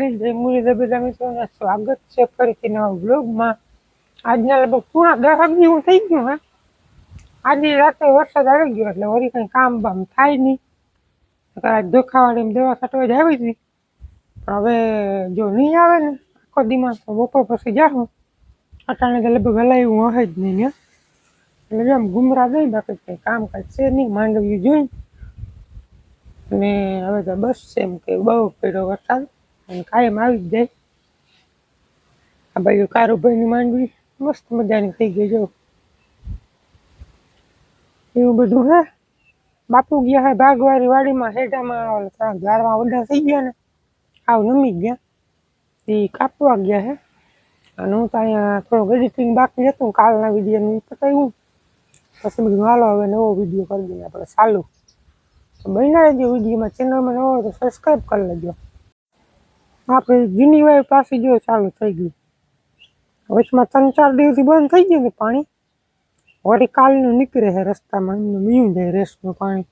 દ્વારકાધીશ જય બધા મિત્રોને સ્વાગત છે ફરીથી નવા બ્લોગમાં આજના લગભગ પૂરા દસ જેવું થઈ ગયું, હે. આજની રાતે વરસાદ આવી ગયો એટલે વળી કંઈ કામ બામ થાય નહીં. કદાચ દુખાવાની દવા છાંટવા જ આવી હતી પણ હવે જો નહીં આવે ને, આખો દિમાગ તો બપોર પછી જાઉં અટાણે તો લગભગ હલાવ્યું હોય જ નહીં એટલે આમ ગુમરા નહીં, બાકી કંઈ કામ કાંઈ છે નહીં, માંડવ્યું જોઈ. અને હવે તો બસ છે એમ કે બહુ પડ્યો વરસાદ. અને કાયમ આવી જ જાય. આ બાજુ કારુભાઈની માંડવી, મસ્ત મજાની થઈ ગઈ જો. એવું બધું હે? બાપુ ગયા હે ભાગવારી વાડીમાં હેઠામાં થોડાક ઝાડવા વડા થઈ ગયા ને. આવ નમી ગયા. એ કાપવા ગયા હે. અને હું તો અહીંયા થોડુંક એડિટિંગ બાકી હતું કાલના વિડીયોનું પતાવ્યું પછી બધું હાલો, હવે નવો વીડિયો કરી દઈએ આપણે, ચાલુ. તો બન્યા રહેજો વિડીયોમાં ચેનલમાં નવો તો સબસ્ક્રાઈબ કરી લેજો. આપણે જૂની વાય પાસે જો ચાલુ થઈ ગયું વચમાં ત્રણ ચાર દિવસથી બંધ થઈ ગયું ને પાણી. વળી કાલનું નીકળે છે રસ્તામાં, એમનું મીયું જાય રેસનું પાણી.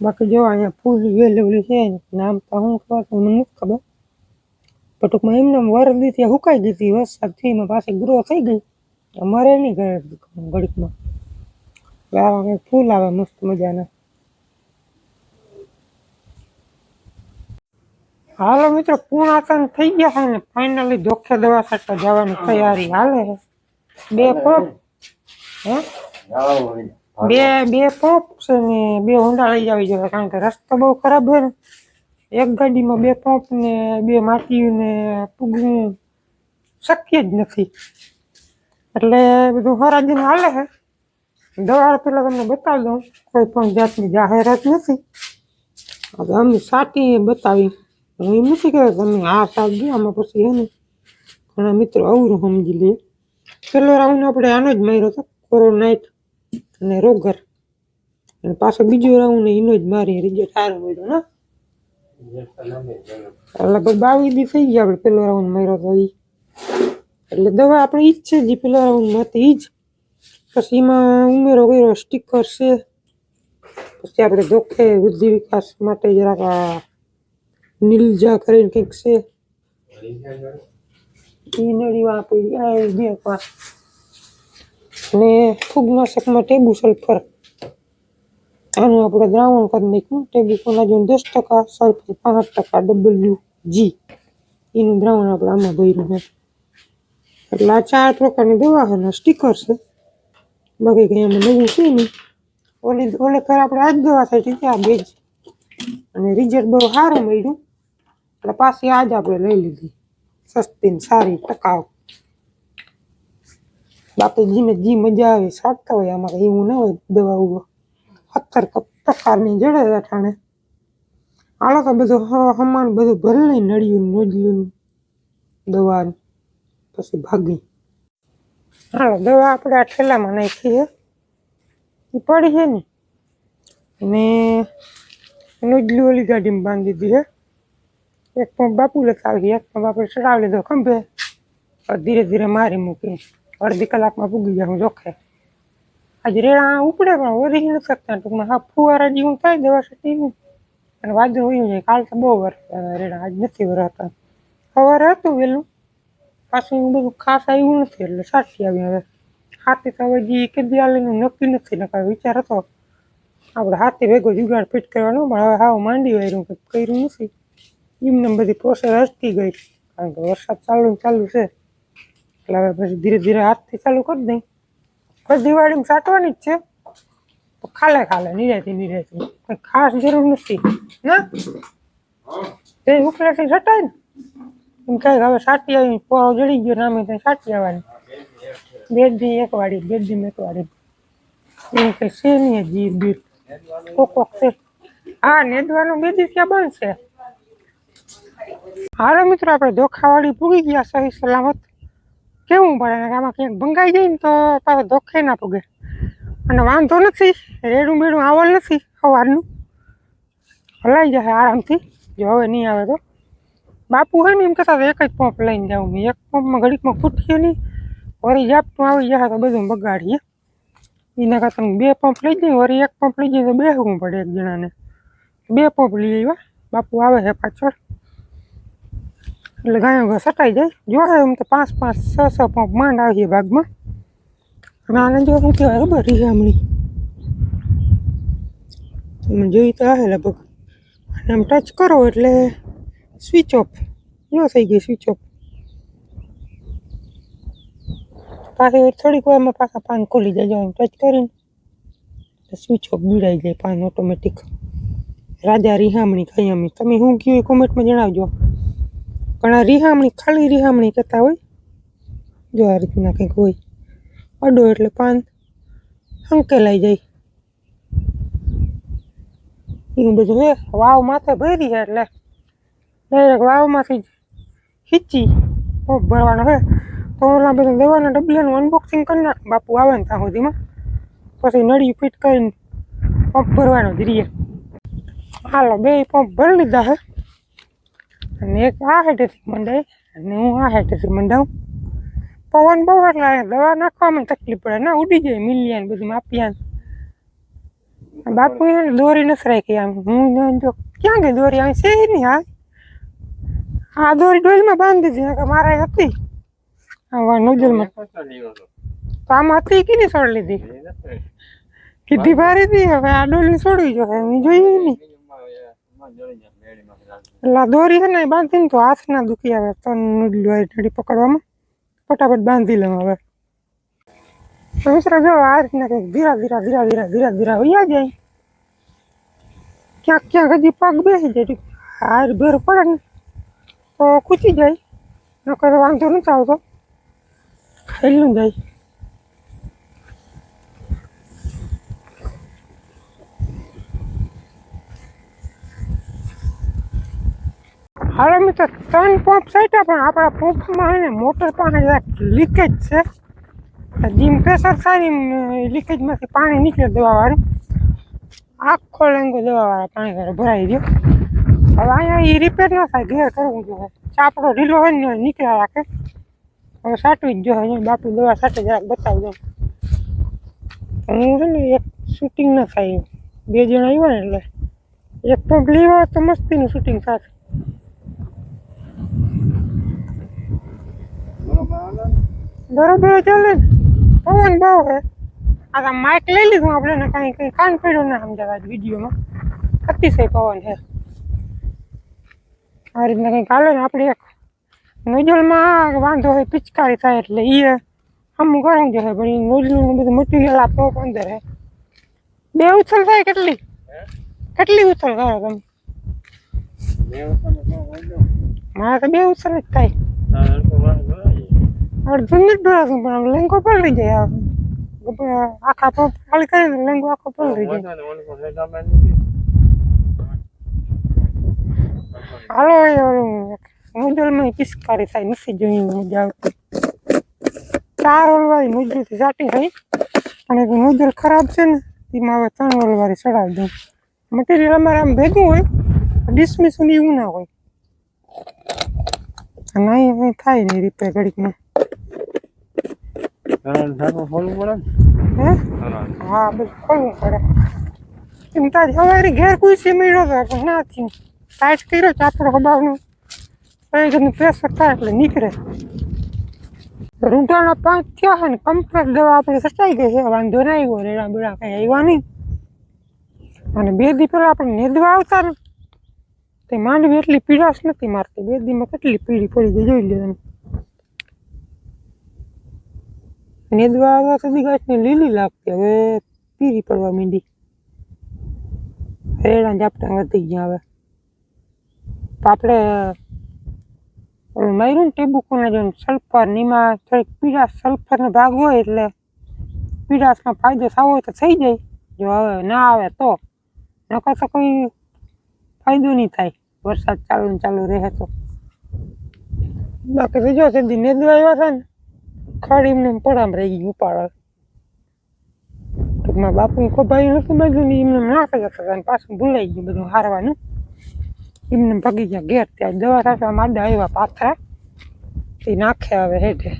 બાકી જો અહીંયા ફૂલ વેલેવલી છે નામ તો હું ખબર મને નથી ખબર. પણ ટૂંકમાં એમને વરદી ત્યાં હુકાઈ ગઈ હતી વરસાદથી એમાં પાછી ગ્રો થઈ ગઈ. અમારે નહીં ઘડીકમાં. ફૂલ આવે, મસ્ત મજાના. હાલો મિત્રો પૂર્ણ આસન થઈ ગયા છે ને ફાઇનલી ધોખે દવા સાથે જવાની તૈયારી હાલે છે. બે પપ. હે? બે બે પપ છે ને બે ઊંડા લઈ આવી જોઈએ કારણ કે રસ્તો બહુ ખરાબ છે ને. એક ગાડીમાં બે પંપ ને બે માટીયું ને પૂગવું શક્ય જ નથી. એટલે બધું હરાજીને હાલે છે. દવા પેલા તમને બતાવી દઉં. કોઈ પણ જાતની જાહેરાત નથી. હવે અમે સાટી બતાવી. હું એમ નથી કહેતા તમે આ સાથ દો આમાં પછી હે ને ઘણા મિત્રો અવરું સમજી લઈએ પેલો રાઉન્ડ આપણે આનો જ માર્યો હતો કોરોનાઇટ અને રોગર. અને પાછો બીજો રાઉન્ડ એનો જ મારી રિઝલ્ટ સારો મળ્યો ને લગભગ બાવીસ દી થઈ ગયા આપણે પેલો રાઉન્ડ માર્યો હતો એ એટલે દવા આપણે ઈ જ છે જે પેલા રાઉન્ડમાં હતી, ઈ જ. પછી એમાં ઉમેરો કર્યો સ્ટીકર છે. પછી આપણે ધોખે વૃદ્ધિ વિકાસ માટે જરાક નીલજા કરીને કંઈક છે. એ નળી વાપરી આ બે પાંચ ને ફૂગનાશકમાં ટેબુ સલ્ફર. આનું આપણે દ્રાવણ કરી નાખ્યું. ટેબુ કોનાજોન દસ ટકા સલ્ફર પાંચ ટકા ડબલ્યુ જી. એનું દ્રાવણ આપણે આમાં ભર્યું છે. એટલે આ ચાર પ્રકારની દવા છે સ્ટીકર છે. બાકી કંઈ એમાં નવું છે નહીં. ઓલી ઓલે ફેર આપણે આ જ દવા થઈ ત્યાં બે જ. અને રિઝલ્ટ બહુ સારું મળ્યું. એટલે પાછી આજ આપણે લઈ લીધી. સસ્તી ને સારી ટકાઉ. બાકી જીને જી મજા આવે સાટતા હોય, આમાં એવું ના હોય દવા સત્તર પ્રકારની જડે અઠાણે આલો તો બધું હ- હમાન બધું ભરી લઈ નળિયું, નોજલું દવા પછી ભાગી. હાલો, દવા આપણે આ ઠેલામાં નાખી છે એ પડી છે ને. અને નોજલું ઓલી ગાડીમાં બાંધી દીધી છે એક પંપ બાપુ લેતા આવી એક પંપ આપણે ચડાવી લીધો, ખંભે. ધીરે ધીરે મારી મૂકી. અડધી કલાકમાં પૂગી ગયા, હું જોખે. આજે રેડા ઉપડે, પણ વરી નથી શકતા. ટૂંકમાં હા ફુવારા જેવું થાય દવા છટીને અને વાદળ હોય જાય કાલ તો બહુ વરસાદ રેડા, આજ નથી વરાતા સવારે હતું વહેલું. પાછું બધું ખાસ આવ્યું નથી, એટલે સાચી આવી હવે. હાથી તો હવે જે કદી આલીનું નક્કી નથી નકા વિચાર હતો. આપણે હાથી ભેગો જુગાડ ફિટ કરવાનો, પણ હવે હાવ માંડી વાયરું કર્યું નથી. એમને બધી પ્રોસેસ અટકી ગઈ. કારણ કે વરસાદ ચાલુ ચાલુ છે. એટલે હવે પછી ધીરે ધીરે હાથથી ચાલુ કરી દઈ. બસ દિવાળીમાં સાટવાની જ છે. તો ખાલે ખાલે, નિરાયતી નિરાયતી. કંઈ ખાસ જરૂર નથી. ના? તે ઉકલેથી સટાય ને. એમ કાંઈક હવે સાટી આવી પોરો જડી ગયો નામે ત્યાં સાટી આવવાની. બે દી એક વાળી બે દી એક વાળી. એમ કંઈ છે નહીં જી બીર કોક કોક છે. હા નેદવાનું બે દી ક્યાં બનશે હાલો મિત્રો, આપણે ધોખાવાળી પૂગી ગયા સહી સલામત. કેવું પડે આમાં ક્યાંક ભંગાઈ જાય ને તો પાછો ધોખે ના પૂગે અને વાંધો નથી, રેડું બેડું આવલ નથી સવારનું. હલાઈ જશે આરામથી, જો હવે નહીં આવે તો. બાપુ હોય ને એમ કહેતા હતા, એક જ પંપ લઈને જાઉં એક પંપમાં ઘડીકમાં ફૂટીએ નહીં. વળી ઝાપટું આવી જશે તો બધું બગાડીએ. એના કરતાં બે પંપ લઈ જઈએ વળી એક પંપ લઈ જઈએ તો બેસવું પડે એક જણાને. બે પંપ લઈ આવ્યા. બાપુ આવે છે પાછળ. એટલે ગાયો સટાઈ જાય. જોવા એમ તો પાંચ પાંચ છ છ પંપ માંડ આવીએ ભાગમાં. અને આને જો શું કહેવાય ખબર રીહામણી તમે જોઈ તો આવે લગભગ. અને આમ ટચ કરો એટલે સ્વિચ ઓફ જો થઈ ગઈ સ્વિચ ઓફ પાછી થોડીક વારમાં પાછા પાન ખુલી જાય. જો ટચ કરીને સ્વિચ ઓફ બીડાઈ જાય પાન ઓટોમેટિક રાજા રિહામણી ખયામણી તમે શું કહ્યું એ કોમેન્ટમાં જણાવજો. પણ આ રિહામણી, ખાલી રિહામણી કરતા હોય? જો આ રીતના કંઈક હોય. અડો એટલે પાન હંકેલાઈ જાય. એવું બધું હે, વાવ માથે ભરી છે એટલે. ડાયરેક્ટ વાવમાંથી જ ખીચી પંપ ભરવાનો હે. તો ઓલા બધા દવાના ડબલાનું અનબોક્સિંગ કરી નાખ, બાપુ આવે ને ત્યાં સુધીમાં. પછી નળી ફિટ કરીને પંપ ભરવાનો જ રહીએ. હાલો, બે પંપ ભરી લીધા હે. અને એક આ હેઠેથી મંડાય અને હું આ હેઠેથી મંડાવું. પવન બહુ એટલે દવા નાખવામાં તકલીફ પડે. ના, ઉડી જાય મિલિયન બધું માપિયા બાપુ એને દોરી નસરાઈ રાખી આમ. હું જો ક્યાં ગઈ દોરી? અહીં છે નહીં હા આ દોરી ડોલમાં બાંધી દીધી કે મારે હતી. નોજલમાં તો આમાં હતી કે નહીં છોડ લીધી? કીધી ભારી હતી, હવે આ ડોલી છોડવી જોઈએ. જોઈએ નહીં. એટલે દોરી છે ને બાંધીને તો હાથ ના દુખી આવે તો હોય ઢળી પકડવામાં. ફટાફટ બાંધી લઉં હવે. મિત્ર, જો આ રીતના કંઈક ધીરા ધીરા ધીરા ધીરા ધીરા ધીરા વૈયા જાય. ક્યાંક ક્યાંક હજી પગ બેસી જાય હાર ભેર પડે ને તો ખૂચી જાય. નકર વાંધો નથી આવતો. ખેલું જાય. હાલો મિત્રો ત્રણ પંપ સાઈટા પણ આપણા પંપમાં હે ને મોટર પાસે જરાક લીકેજ છે. જીમ પ્રેશર સારી લીકેજમાંથી પાણી નીકળે દવાવાળું. આખો લેંગો દવાવાળા પાણી ભરાઈ ગયો. હવે અહીંયા એ રિપેર ન થાય, ઘેર કરવું જોઈએ. ચાપડો ઢીલો હોય ને નીકળ્યા રાખે. હવે સાટવી જ જોઈએ બાપુ દવા સાટે જરાક બતાવી દઉં. હું છે ને એક શૂટિંગ ન થાય. બે જણા આવ્યા ને એટલે. એક પગ લેવા તો મસ્તીનું શૂટિંગ થાય બરોબર ચાલે. પવન બહુ હે આ માઇક લઈ લીધું આપણે ને કાંઈ કંઈ કાન પડ્યું ના અમદાવાદ વિડીયોમાં. અતિશય પવન છે. આ રીતના કંઈક હાલે ને આપણે એક નોજલમાં વાંધો હોય પિચકારી થાય એટલે એ અમુક કરવું હોય પણ નોજલનું બધું મટીરિયલ આપો અંદર હે. બે ઉથલ થાય કેટલી? કેટલી ઉથલ કરો તમે? મારે તો બે ઉથલ જ થાય. અડધું નથી ભરાતું પણ લેંગો પલળી જાય. આખા પંપ ખાલી કરીને લેંગો આખો પલળી જાય. હાલો નૂડલમાં પિસ્કારી થાય નથી જોઈ મજા આવતી. ચાર ઓલવાળી નૂડલથી સાટી થઈ અને નૂડલ ખરાબ છે ને એમાં હવે ત્રણ ઓલવાળી ચડાવી દઉં. મટીરિયલ અમારે આમ ભેગું હોય ડિસમિસ એવું ના હોય. નહીં થાય નહીં રિપેર ઘડીકમાં. હે? હા, બધું ખોલવું પડે. ના પ્રેશર થાય નીકળે. રૂંટાણા પાંચ થયા ને કમ્પ્લેટ દવા આપણે સચાઈ ગઈ છે. વાંધો ના રેડા બેડા કઈ આવ્યા નહીં. અને બે દી પેલા આપણે નેદવા આવતા ને, તે માંડવી એટલી પીડાશ નથી મારતી. બે દીમાં કેટલી પીડી પડી ગઈ, જોઈ લે તમે નેદવા આવ્યા સુધી ગાંઠને લીલી લાગતી હવે પીરી પડવા માંડી. રેડા ઝાપટા વધી ગયા હવે. આપણે માર્યું ને ટેબુકોને જો સલ્ફર નીમા થોડીક પીડાશ સલ્ફરનો ભાગ હોય એટલે પીડાશનો ફાયદો હોય તો થઈ જાય. જો હવે ના આવે તો. નકર તો કોઈ ફાયદો નહીં થાય. વરસાદ ચાલુ ને ચાલુ રહે તો. બાકી બીજો સીધી નેદવા આવ્યા છે ને. ખડ એમને પડામ રહી ગઈ ઉપાડ. ટૂંકમાં બાપુ ખોભાયું નથી બાજુ એમને નાખી જતા હતા ને પાછું ભૂલાઈ ગયું બધું હારવાનું. એમને ભગી ગયા ઘેર ત્યાં દવા સાથે માદા આવ્યા પાથરા. એ નાખે હવે હેઠે.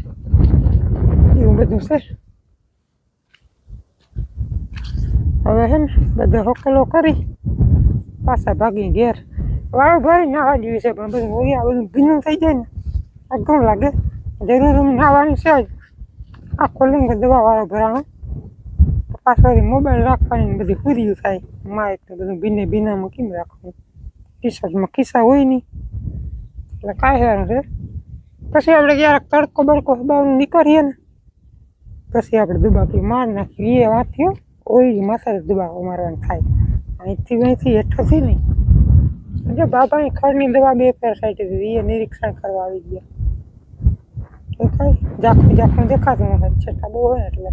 એવું બધું છે. હવે હે ને બધો હોકલો કરી પાછા ભાગી ઘેર. વાળું ભરી નાવા જેવી છે પણ બધું ઓયા બધું ભીનું થઈ જાય ને. આ અઘરું લાગે. જરૂર નાવાની છે જ. આખો લઈને દવાવાળા વાળો ભરાણો. પાછળ મોબાઈલ રાખવાની બધી હુર્યું થાય. માં તો બધું ભીને ભીનામાં કેમ રાખવું? ટી-શર્ટમાં ખિસ્સા હોય નહીં. એટલે કાંઈ હેરાન છે પછી આપણે ક્યારેક તડકો બડકો બહાર નીકળીએ ને, પછી આપણે દુબાકી માર નાખીએ. એ વાત થયો? ઓઈ માથા દુબાકો મારવાનું થાય. અહીંથી અહીંથી હેઠોથી નહીં. જો બાબાની ખડની દવા બે પેર સાઈડ એ નિરીક્ષણ કરવા આવી ગયા. કઈ ઝાંખું ઝાંખું દેખાતું હોય છેટા બહુ હોય એટલે.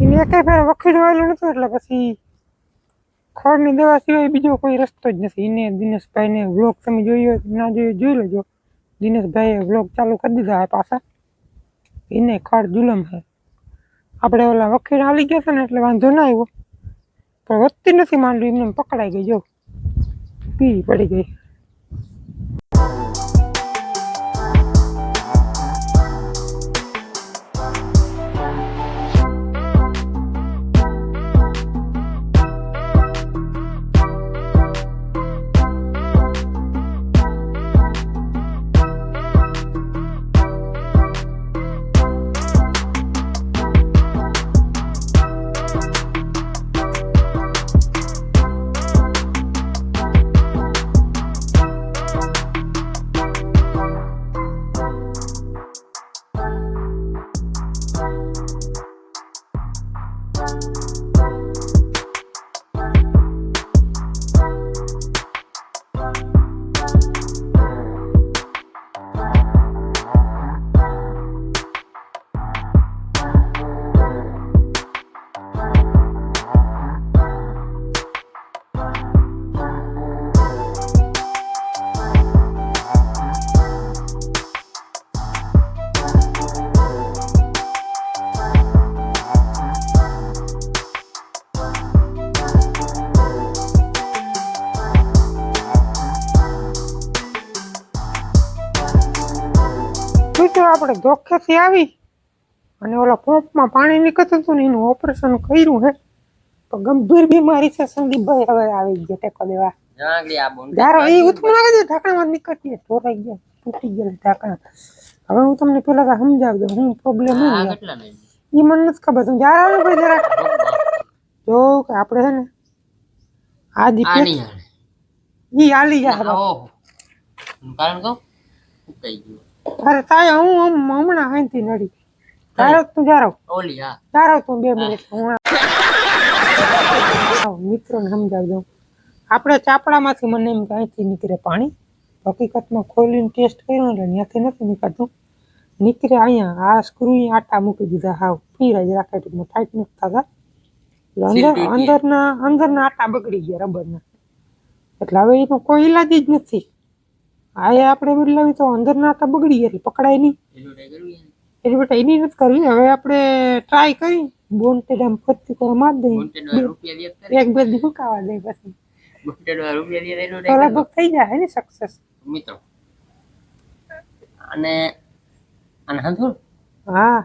એને એકે ફેર વખીડવાયેલું નતું એટલે પછી ખડની દવા સિવાય બીજો કોઈ રસ્તો જ નથી. એને દિનેશભાઈને વ્લોગ તમે જોયો ના જોયો જોઈ લેજો. દિનેશભાઈએ વ્લોગ ચાલુ કરી દીધા છે પાછા. એને ખડ જુલમ છે આપણે ઓલા વકીલ હાલી ગયા છે ને એટલે વાંધો ના આવ્યો. પણ વધતી નથી માંડવી, એમને પકડાઈ ગઈ, જો. પી પડી ગઈ. મિત્રો આપણે ધોખેથી આવી અને ઓલા પંપમાં પાણી નીકળતું હતું ને એનું ઓપરેશન કર્યું હે. તો ગંભીર બીમારી છે સંદીપભાઈ હવે આવી ગયા ટેકો દેવા. જારો એ ઉથમું આવે છે ઢાંકણામાં નીકળતી ઢોરાઈ ગયા તૂટી ગયા ઢાંકણા. હવે હું તમને પેલા તો સમજાવી દઉં હું પ્રોબ્લેમ નહીં એ મને નથી ખબર તું જ્યારે આવે ભાઈ જરા જો કે આપણે છે ને આ દીપે ઈ હાલી જાય કારણ કહું ગયું. અરે તાય હું હમ- હમણાં અહીંથી નડી. તારો તું જારો. ઓલી હા. તારો તું બે મિનિટ. હું મિત્રોને સમજાવી દઉં આપણે ચાપડામાંથી મને એમ કે અહીંથી નીકળે પાણી. હકીકતમાં ખોલીને ટેસ્ટ કર્યો એટલે ત્યાંથી નથી નીકળતું. નીકળે અહીંયા. આ સ્ક્રૂ આટા મૂકી દીધા. હાવ પીરા જ રાખે ટૂંકમાં ટાઈટ નથી થતા. અંદર અંદરના અંદરના આટા બગડી ગયા રબરના. એટલે હવે એનો કોઈ ઈલાજ જ નથી. આ એ આપણે બદલાવી તો અંદરના આટા બગડી એટલે પકડાય નહીં. એટલે બેટા એની નથી કરવી. હવે આપણે ટ્રાય કરી. બોન્ટેડ આમ ફરતી કરો માર દઈએ કરે એક બે દી મુકાવા દે પછી. તો લગભગ થઈ જાય ને સક્સેસ મિત્રો. અને અને હાથું હા.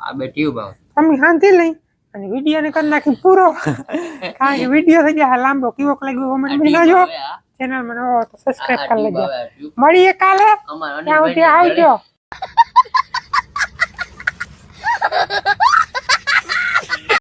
આ બે ઊભા તમે શાંતિ લઈ અને વીડિયો ને કરી નાખી પૂરો. કારણ કે વીડિયો થઈ જાય લાંબો કેવો લાગ્યો કોમેન્ટ આવે આ ચેનલ મને સબસ્ક્રાઇબ કરી લેજો. મળીએ કાલે. ત્યાં સુધી આવજો.